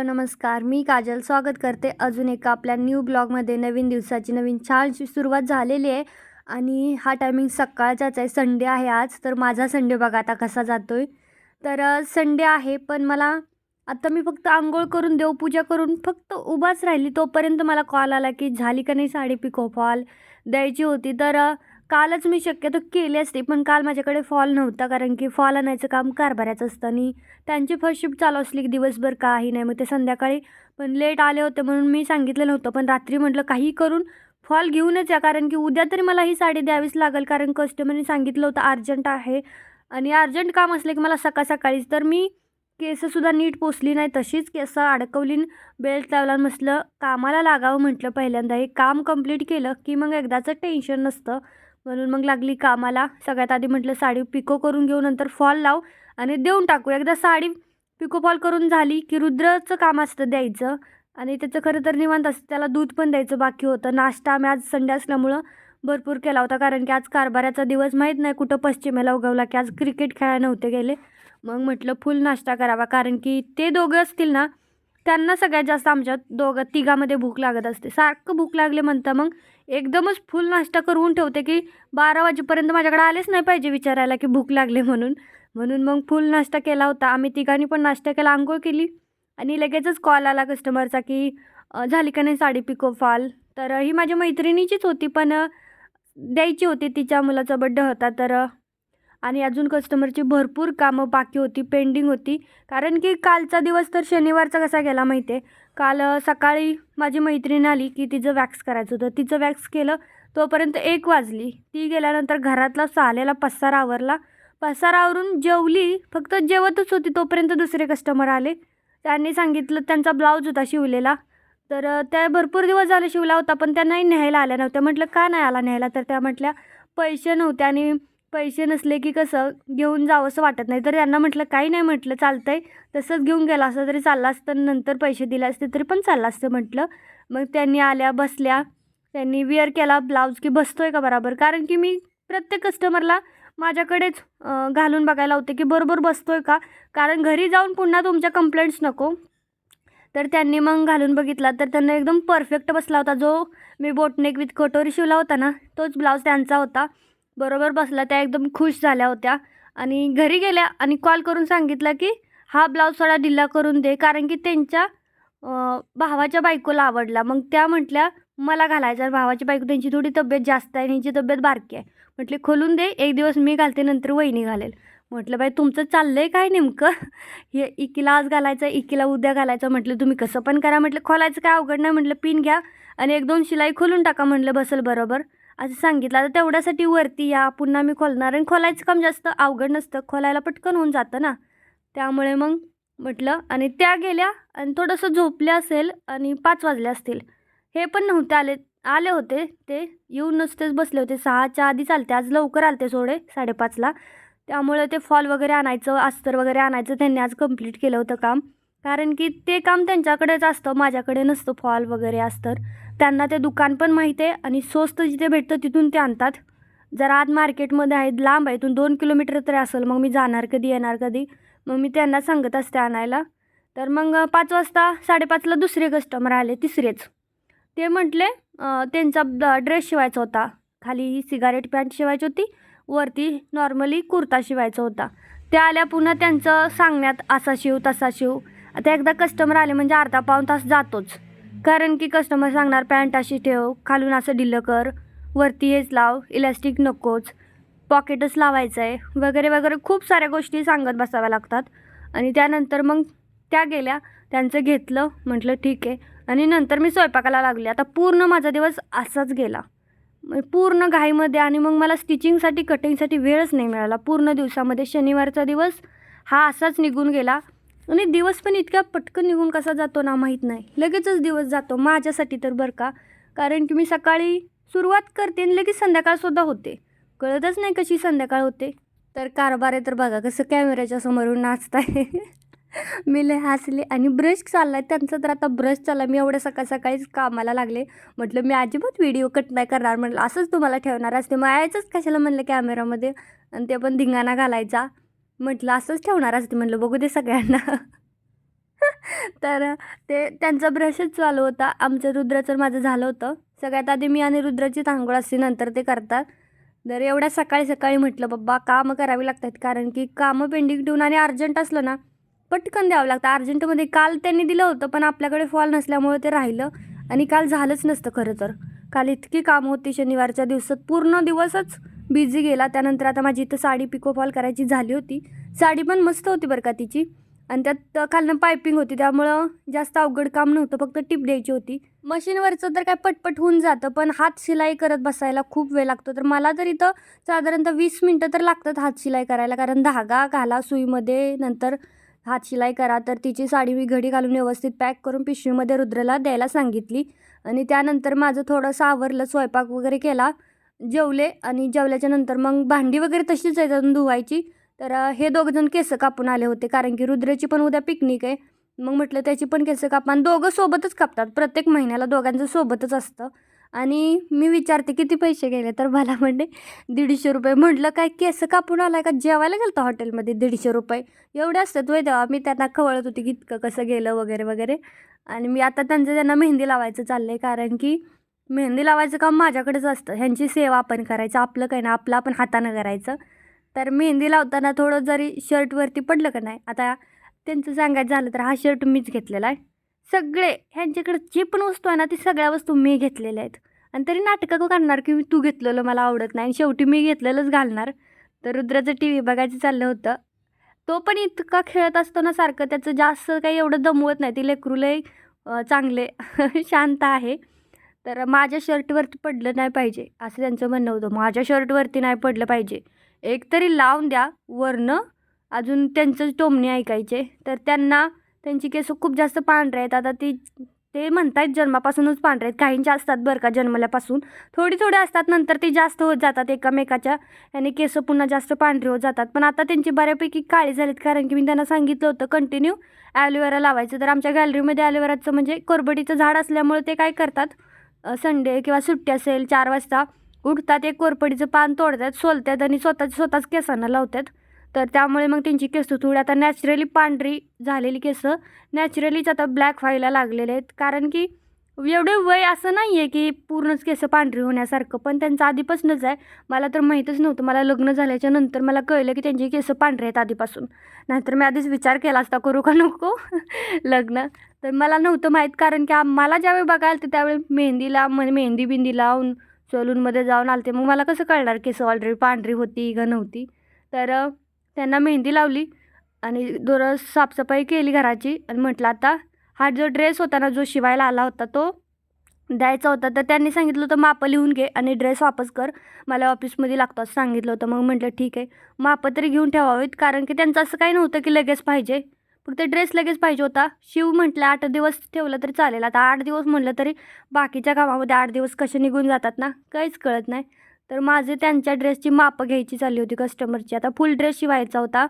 Hello नमस्कार. मी काजल स्वागत करते. अजून एका आपल्या न्यू ब्लॉगमध्ये नवीन दिवसाची नवीन छान सुरुवात झालेली आहे. आणि हा टायमिंग सकाळचाच आहे. संडे आहे आज. तर माझा संडे बघा आता कसा जातो आहे तर संडे आहे पण मला आत्ता मी फक्त आंघोळ करून देवपूजा करून फक्त उभाच राहिली. तोपर्यंत मला कॉल आला की झाली का नाही साडी पिकोफॉल द्यायची होती. तर कालच मी शक्यतो केली असते पण काल माझ्याकडे फॉल नव्हता कारण की फॉल आणायचं काम कारभाराचं असतं आणि त्यांची फर्स्ट शिफ्ट चालू असली की दिवसभर काही नाही. मग ते संध्याकाळी पण लेट आले होते म्हणून मी सांगितलं नव्हतं पण रात्री म्हटलं काही करून फॉल घेऊनच या कारण की उद्या तरी मला ही साडी द्यावीच लागेल कारण कस्टमरने सांगितलं होतं अर्जंट आहे आणि अर्जंट काम असलं की मला सकाळ सकाळीच. तर मी केसंसुद्धा नीट पोचली नाही तशीच केसं अडकवली बेल्ट लावला आणि म्हटलं कामाला लागावं म्हटलं पहिल्यांदा. हे काम कंप्लीट केलं की मग एकदाचं टेन्शन नसतं. म्हणून मग लागली कामाला. सगळ्यात आधी म्हटलं साडी पिको करून घेऊ नंतर फॉल लाव आणि देऊन टाकू. एकदा साडी पिको फॉल करून झाली की रुद्रचं काम असतं द्यायचं आणि त्याचं खरं तर निवांत असतं. त्याला दूध पण द्यायचं बाकी होतं. नाश्ता आम्ही आज संडे असल्यामुळं भरपूर केला होता कारण की आज कारभाराचा दिवस माहीत नाही कुठं पश्चिमेला उगवला की आज क्रिकेट खेळायला नव्हते गेले. मग म्हटलं फुल नाश्ता करावा. कारण की ते दोघं असतील ना त्यांना सगळ्यात जास्त आमच्या दोघं तिघामध्ये भूक लागत असते. सारखं भूक लागले म्हणतं मग एकदमच फुल नाश्ता करून ठेवते की बारा वाजेपर्यंत माझ्याकडे आलेच नाही पाहिजे विचारायला की भूक लागले म्हणून. म्हणून मग फुल नाश्ता केला होता. आम्ही तिघांनी पण नाश्ता केला आंघोळ केली. आणि लगेचच कॉल आला कस्टमरचा की झाली का नाही साडी पिको फाल तर ही माझ्या मैत्रिणीचीच होती पण द्यायची होती तिच्या मुलाचा बड्डे होता तर आणि अजून कस्टमरची भरपूर कामं बाकी होती पेंडिंग होती. कारण की कालचा दिवस तर शनिवारचा कसा गेला माहिती आहे काल सकाळी माझी मैत्रीण आली की तिचं वॅक्स करायचं होतं. तिचं वॅक्स केलं तोपर्यंत एक वाजली. ती गेल्यानंतर घरातला सालेला पसारा आवरला. पसारा आवरून जेवली फक्त जेवतच होती. तोपर्यंत दुसरे कस्टमर आले. त्यांनी सांगितलं त्यांचा ब्लाऊज होता शिवलेला. तर त्या भरपूर दिवस झाले शिवला होता पण त्या नाही न्यायला आल्या नव्हत्या. म्हटलं का नाही आला न्यायला? तर त्या म्हटल्या पैसे नव्हते आणि पैसे नसले की कसं घेऊन जावं असं वाटत नाही. तर त्यांना म्हटलं काही नाही म्हटलं चालतंय. तसंच घेऊन गेला असं तरी चालला असतं नंतर पैसे दिले असते तरी पण चाललं असतं म्हटलं. मग त्यांनी आल्या बसल्या. त्यांनी विअर केला ब्लाऊज की बसतोय का बराबर? कारण की मी प्रत्येक कस्टमरला माझ्याकडेच घालून बघायला होते की बरोबर बसतोय का? कारण घरी जाऊन पुन्हा तुमच्या कंप्लेंट्स नको. तर त्यांनी मग घालून बघितला. तर त्यांना एकदम परफेक्ट बसला होता. जो मी बोटनेक विथ कटोरी शिवला होता ना तोच ब्लाऊज त्यांचा होता. बरोबर बसला त्या एकदम खुश झाल्या होत्या. आणि घरी गेल्या आणि कॉल करून सांगितलं की हा ब्लाऊज थोडा ढिल्ला करून दे कारण की त्यांच्या भावाच्या बायकोला आवडला. मग त्या म्हटल्या मला घालायचा भावाची बायको त्यांची थोडी तब्येत जास्त आहे त्यांची तब्येत बारकी आहे. म्हटले खोलून दे एक दिवस मी घालते नंतर वहिनी घालेल. म्हटलं बाई तुमचं चाललं आहे काय नेमकं? हे इकीला आज घालायचं इकीला उद्या घालायचं म्हटलं तुम्ही कसं पण करा. म्हटलं खोलायचं काय अवघड नाही. म्हटलं पिन घ्या आणि एक दोन शिलाई खोलून टाका. म्हटलं बसेल बरोबर. असं सांगितलं. आता तेवढ्यासाठी वरती या. पुन्हा मी खोलणार आणि खोलायचं काम जास्त अवघड नसतं. खोलायला पटकन होऊन जातं ना. त्यामुळे मग म्हटलं आणि त्या गेल्या आणि थोडंसं झोपल्या असेल आणि पाच वाजले असतील. हे पण नव्हते आले. आले होते ते. येऊन नुसतेच बसले होते. सहाच्या आधी चालते. आज लवकर आलते सोडे साडेपाचला. त्यामुळे ते फॉल वगैरे आणायचं अस्तर वगैरे आणायचं त्यांनी आज कंप्लीट केलं होतं काम. कारण की ते काम त्यांच्याकडेच असतं. माझ्याकडे नसतं फॉल वगैरे अस्तर. त्यांना ते दुकान पण माहीत आहे आणि स्वस्त जिथे भेटतं तिथून ते आणतात. जरा आत मार्केटमध्ये आहेत लांब आहे. इथून दोन किलोमीटर तरी असेल. मग मी जाणार कधी येणार कधी? मग मी त्यांना सांगत असते आणायला. तर मग पाच वाजता साडेपाचला दुसरे कस्टमर आले तिसरेच. ते म्हटले त्यांचा ड्रेस शिवायचा होता. खाली सिगारेट पॅन्ट शिवायची होती. वरती नॉर्मली कुर्ता शिवायचा होता. त्या आल्या पुन्हा त्यांचं सांगण्यात असा शिव तसा शिव. आता एकदा कस्टमर आले म्हणजे अर्धा पाऊण तास जातोच. कारण की कस्टमर सांगणार पॅन्ट अशी ठेव खालून असं ढिलं कर वरती हेच लाव इलॅस्टिक नकोच पॉकेटच लावायचं आहे वगैरे वगैरे खूप साऱ्या गोष्टी सांगत बसाव्या लागतात. आणि त्यानंतर मग त्या गेल्या त्यांचं घेतलं म्हटलं ठीक आहे. आणि नंतर मी स्वयंपाकाला लागले. आता पूर्ण माझा दिवस असाच गेला. म्हणजे पूर्ण घाईमध्ये आणि मग मला स्टिचिंगसाठी कटिंगसाठी वेळच नाही मिळाला. पूर्ण दिवसामध्ये शनिवारचा दिवस हा असाच निघून गेला. आणि दिवस पण इतक्या पटकन निघून कसा जातो ना माहीत नाही. लगेचच दिवस जातो माझ्यासाठी तर बरं का. कारण की मी सकाळी सुरुवात करते आणि लगेच संध्याकाळसुद्धा होते. कळतच नाही कशी संध्याकाळ होते. तर कारभार आहे तर बघा कसं कॅमेऱ्याच्या समोरून नाचताय. मी लय हसले आणि ब्रश चाललाय. त्यांचा तर आता ब्रश चालला मी एवढं सकाळ सकाळीच कामाला लागले. म्हटलं मी अजिबात व्हिडिओ कट नाही करणार. म्हटलं असंच तुम्हाला ठेवणार. असते मग यायचंच कशाला म्हणलं कॅमेरामध्ये आणि ते पण धिंगाणा घालायचा. म्हटलं असंच ठेवणार असते म्हटलं बघू दे सगळ्यांना. तर ते त्यांचा ब्रशच चालू होता. आमचं रुद्राचं माझं झालं होतं. सगळ्यात आधी मी आणि रुद्राची तांगोळ असते नंतर ते करतात. तर एवढ्या सकाळी सकाळी म्हटलं बाबा कामं करावी लागतात कारण की कामं पेंडिंग ठेवून आणि अर्जंट असलं ना पटकन द्यावं लागतं. अर्जंटमध्ये काल त्यांनी दिलं होतं पण आपल्याकडे फॉल नसल्यामुळे ते राहिलं आणि काल झालंच नसतं खरं तर. काल इतकी कामं होती शनिवारच्या दिवसात पूर्ण दिवसच बिझी गेला. त्यानंतर आता माझी इथं साडी पिको फॉल करायची झाली होती. साडी पण मस्त होती बरं का तिची. आणि त्यात खालनं पायपिंग होती. त्यामुळं जास्त अवघड काम नव्हतं. फक्त टिप द्यायची होती. मशीनवरचं तर काय पटपट होऊन जातं. पण हात शिलाई करत बसायला खूप वेळ लागतो. तर मला तर इथं साधारणतः वीस मिनटं तर लागतात हात शिलाई करायला. कारण धागा घाला सुईमध्ये. नंतर हात शिलाई करा. तर तिची साडी मी घडी घालून व्यवस्थित पॅक करून पिशवीमध्ये रुद्रला द्यायला सांगितली. आणि त्यानंतर माझं थोडंसं आवरलं. स्वयंपाक वगैरे केला. जेवले आणि जेवल्याच्या नंतर मग भांडी वगैरे तशीच आहे अजून धुवायची. तर हे दोघंजण केस कापून आले होते. कारण की रुद्रेची पण उद्या पिकनिक आहे. मग म्हटलं त्याची पण केस कापा. आणि दोघं सोबतच कापतात. प्रत्येक महिन्याला दोघांचं सोबतच असतं. आणि मी विचारते किती पैसे गेले? तर मला म्हणते दीडशे रुपये. म्हटलं काय केस कापून आला का? जेवायला गेलं होतं हॉटेलमध्ये दीडशे रुपये. एवढे असतात वय तेव्हा. मी त्यांना खवळत होती की इतकं कसं गेलं वगैरे वगैरे. आणि मी आता त्यांचं त्यांना मेहंदी लावायचं चाललं आहे कारण की मेहंदी लावायचं काम माझ्याकडेच असतं. ह्यांची सेवा आपण करायचं आपलं काय ना आपलं आपण हातानं करायचं. तर मेहंदी लावताना थोडं जरी शर्टवरती पडलं का नाही आता त्यांचं सांगायचं झालं तर हा शर्ट मीच घेतलेला आहे. सगळे ह्यांच्याकडे जे पण वस्तू आहे ना ती सगळ्या वस्तू मी घेतलेल्या आहेत. आणि तरी नाटकं करणार की तू घेतलेलं मला आवडत नाही आणि शेवटी मी घेतलेलंच घालणार. तर रुद्राचं टी व्ही बघायचं चाललं होतं. तो पण इतका खेळत असतो ना सारखं त्याचं जास्त काही एवढं दमवत नाही. ती लेकरू चांगले शांत आहे. तर माझ्या शर्टवरती पडलं नाही पाहिजे असं त्यांचं म्हणणं होतं. माझ्या शर्टवरती नाही पडलं पाहिजे. एक तरी लावून द्या वरनं अजून त्यांचं टोमणे ऐकायचे. तर त्यांना त्यांची केस खूप जास्त पांढरे आहेत. आता ती ते म्हणतायत जन्मापासूनच पांढरे आहेत. काहींच्या असतात बरं का जन्मल्यापासून. थोडी थोडी असतात नंतर ते जास्त होत जातात एकामेकाच्या. आणि केसं पुन्हा जास्त पांढरे होत जातात. पण आता त्यांची बऱ्यापैकी काळी झालीत कारण की मी त्यांना सांगितलं होतं कंटिन्यू ॲलोवेरा लावायचं. तर आमच्या गॅलरीमध्ये ॲलोवेराचं म्हणजे कोरबडीचं झाड असल्यामुळे ते काय करतात संडे किंवा सुट्टी असेल चार वाजता उठतात एक कोरपडीचं पान तोडतात सोलतात आणि स्वतःच स्वतःच केसांना लावतात. तर त्यामुळे मग त्यांची केस थोडी आता नॅचरली पांढरी झालेली केसं नॅचरलीच आता ब्लॅक व्हायला लागलेले आहेत. कारण की एवढे वय असं नाही आहे की पूर्णच केस पांढरी होण्यासारखं पण त्यांचं आधीपासूनच आहे. मला तर माहीतच नव्हतं मला लग्न झाल्याच्यानंतर मला कळलं की त्यांची केसं पांढरे आहेत आधीपासून. नाहीतर मी आधीच विचार केला असता करू का नको? लग्न. तर मला नव्हतं माहीत कारण की आम्हाला मला ज्यावेळी बघायला तर त्यावेळी मेहंदीला म्हणजे मेहंदी बिंदी लावून सलूनमध्ये जाऊन आलते. मग मला कसं कळणार केस ऑलरेडी पांढरी होती का नव्हती? तर त्यांना मेहंदी लावली आणि दोरं साफसफाई केली घराची आणि म्हटलं आता हा जो ड्रेस होता ना जो शिवायला आला होता तो द्यायचा होता. तर त्यांनी सांगितलं होतं मापं लिहून घे आणि ड्रेस वापस कर. मला ऑफिसमध्ये लागतो असं सांगितलं होतं. मग म्हटलं ठीक आहे. मापं तरी घेऊन ठेवावीत कारण की त्यांचं असं काही नव्हतं की लगेच पाहिजे. फक्त ड्रेस लगेच पाहिजे होता. शिव म्हटलं आठ दिवस ठेवलं तरी चालेल. आता आठ दिवस म्हटलं तरी बाकीच्या कामामध्ये आठ दिवस कसे निघून जातात ना? काहीच कळत नाही. तर माझे त्यांच्या ड्रेसची मापं घ्यायची चालली होती कस्टमरची आता फुल ड्रेस शिवायचा होता.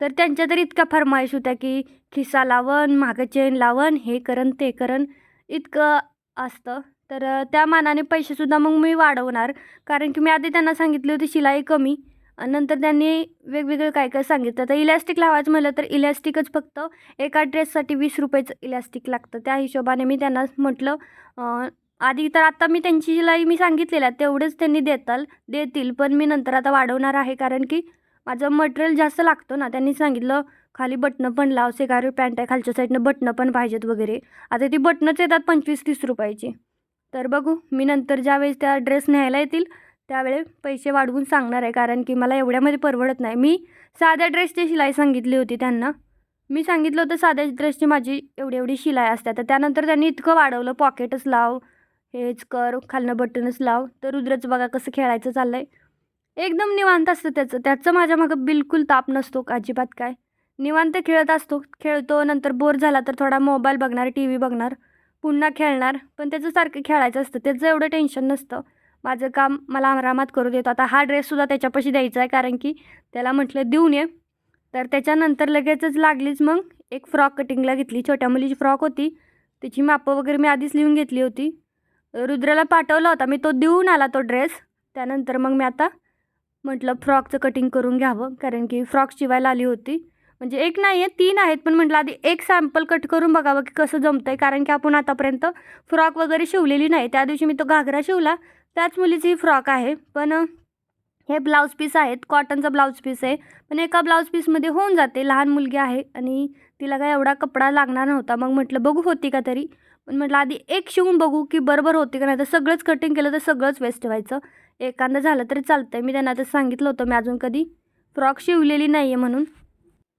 तर त्यांच्या तर इतका फरमाईश होत्या की खिसा लावण मागं चेन लावण हे करन ते करन इतकं असतं. तर त्या मानाने पैसेसुद्धा मग मी वाढवणार. कारण की मी आधी त्यांना सांगितली होती शिलाई कमी. नंतर त्यांनी वेगवेगळं काय काय सांगितलं. तर इलॅस्टिक लावायचं म्हटलं तर इलॅस्टिकच फक्त एका ड्रेससाठी वीस रुपयाचं इलॅस्टिक लागतं. त्या हिशोबाने मी त्यांना म्हटलं आधी तर आत्ता मी त्यांची शिलाई मी सांगितलेलं आहे तेवढेच त्यांनी देताल देतील. पण मी नंतर आता वाढवणार आहे कारण की माझं मटेरियल जास्त लागतो ना. त्यांनी सांगितलं खाली बटणं पण लाव सेगारी पॅन्ट आहे खालच्या साईडनं बटणं पण पाहिजेत वगैरे. आता ती बटणंच येतात पंचवीस तीस रुपयाची. तर बघू मी नंतर ज्यावेळेस त्या ड्रेस न्यायला येतील त्यावेळे पैसे वाढवून सांगणार आहे कारण की मला एवढ्यामध्ये परवडत नाही. मी साध्या ड्रेसची शिलाई सांगितली होती त्यांना. मी सांगितलं होतं साध्या ड्रेसची माझी एवढी एवढी शिलाई असते. तर त्यानंतर त्यांनी इतकं वाढवलं पॉकेटच लाव हेच कर खालनं बटनच लाव. तर रुद्रचं बघा कसं खेळायचं चाललं आहे एकदम निवांत असतं त्याचं. त्याचं माझ्या मागं बिलकुल ताप नसतो अजिबात काय. निवांत खेळत असतो. खेळतो नंतर बोर झाला तर थोडा मोबाईल बघणार टी व्ही बघणार पुन्हा खेळणार. पण त्याचं सारखं खेळायचं असतं. त्याचं एवढं टेन्शन नसतं. माझं काम मला आरामात करू देतो. आता हा ड्रेससुद्धा त्याच्यापाशी द्यायचा आहे कारण की त्याला म्हटलं देऊन ये. तर त्याच्यानंतर लगेचच लागलीच मग एक फ्रॉक कटिंगला घेतली. छोट्या मुलीची फ्रॉक होती. त्याची मापं वगैरे मी आधीच लिहून घेतली होती. रुद्राला पाठवला होता. मी तो देऊन आला तो ड्रेस त्यानंतर मग मी आता म्हटलं फ्रॉकचं कटिंग करून घ्यावं कारण की फ्रॉक शिवायला आली होती. म्हणजे एक नाही आहे तीन आहेत पण म्हटलं आधी एक सॅम्पल कट करून बघावं की कसं जमतं आहे कारण की आपण आतापर्यंत फ्रॉक वगैरे शिवलेली नाही. त्या दिवशी मी तो घागरा शिवला. त्याच मुलीची फ्रॉक आहे. पण हे ब्लाऊज पीस आहेत. कॉटनचा ब्लाऊज पीस आहे. पण एका ब्लाऊज पीसमध्ये होऊन जाते. लहान मुलगी आहे आणि तिला काय एवढा कपडा लागणार नव्हता. मग म्हटलं बघू होती का तरी? पण म्हटलं आधी एक शिवून बघू की बरोबर होती का नाही. तर सगळंच कटिंग केलं तर सगळंच वेस्ट व्हायचं. एखादं झालं तरी चालतं आहे मी त्यांना तर सांगितलं होतं मी अजून कधी फ्रॉक शिवलेली नाही आहे म्हणून.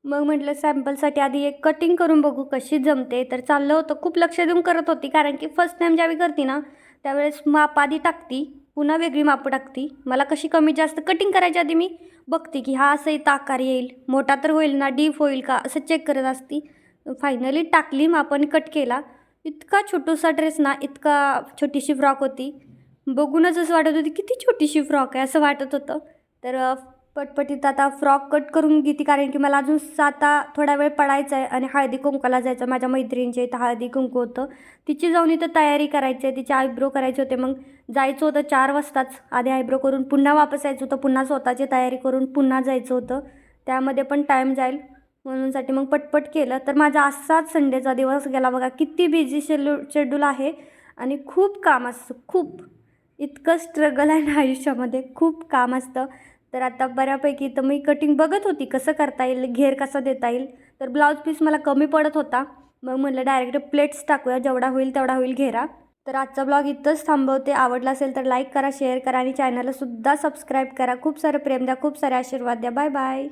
मग म्हटलं सॅम्पलसाठी आधी एक कटिंग करून बघू कशी जमते. तर चाललं होतं. खूप लक्ष देऊन करत होती. कारण की फर्स्ट टाईम ज्यावेळी करते ना त्यावेळेस माप आधी टाकती पुन्हा वेगळी मापं टाकती. मला कशी कमी जास्त कटिंग करायच्या आधी मी बघते की हा असं इथं आकार येईल मोठा तर होईल ना डीप होईल का असं चेक करत असती. फायनली टाकली मापाने कट केला. इतका छोटूसा ड्रेस ना इतका छोटीशी फ्रॉक होती. बघूनच असं वाटत होती किती छोटीशी फ्रॉक आहे असं वाटत होतं. तर पटपटीत आता फ्रॉक कट करून घेते कारण की मला अजून आता थोडा वेळ पडायचा आहे आणि हळदी कुंकाला जायचं. माझ्या मैत्रिणीच्या इथं हळदी कुंकू होतं. तिची जाऊन इथं तयारी करायची आहे. तिचे आयब्रो करायचे होते. मग जायचं होतं चार वाजताच. आधी आयब्रो करून पुन्हा वापस यायचं होतं. पुन्हा स्वतःची तयारी करून पुन्हा जायचं होतं. त्यामध्ये पण टाईम जाईल. म्हणूनसाठी मग पटपट केलं. तर माझा असाच संडेचा दिवस गेला. बघा किती बिझी शेड्यू शेड्यूल आहे. आणि खूप काम असतं. खूप. इतकं स्ट्रगल आहे ना आयुष्यामध्ये. खूप काम असतं. तर आता बऱ्यापैकी तर मी कटिंग बघत होती कसं करता येईल घेर कसा देता येईल. तर ब्लाऊज पीस मला कमी पडत होता. मग म्हटलं डायरेक्ट प्लेट्स टाकूया जेवढा होईल तेवढा होईल घेरा. तर आजचा ब्लॉग इथंच थांबवते. आवडला असेल तर लाईक करा शेअर करा आणि चॅनलसुद्धा सबस्क्राईब करा. खूप सारं प्रेम द्या खूप सारे आशीर्वाद द्या. Bye bye